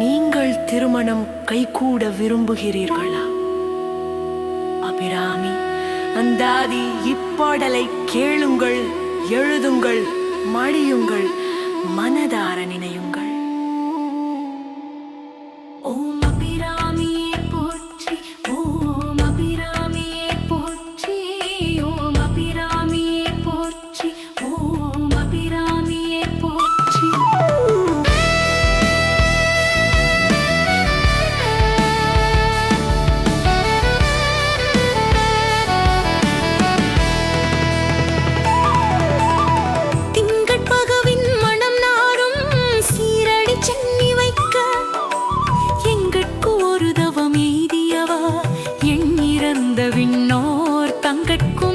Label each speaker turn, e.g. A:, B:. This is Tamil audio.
A: நீங்கள் திருமணம் கைகூட விரும்புகிறீர்களா? அபிராமி அந்தாதி இப்பாடலை கேளுங்கள் எழுதுங்கள் மடியுங்கள் மனதார நினையுங்கள். ஓம் தங்கட்கும்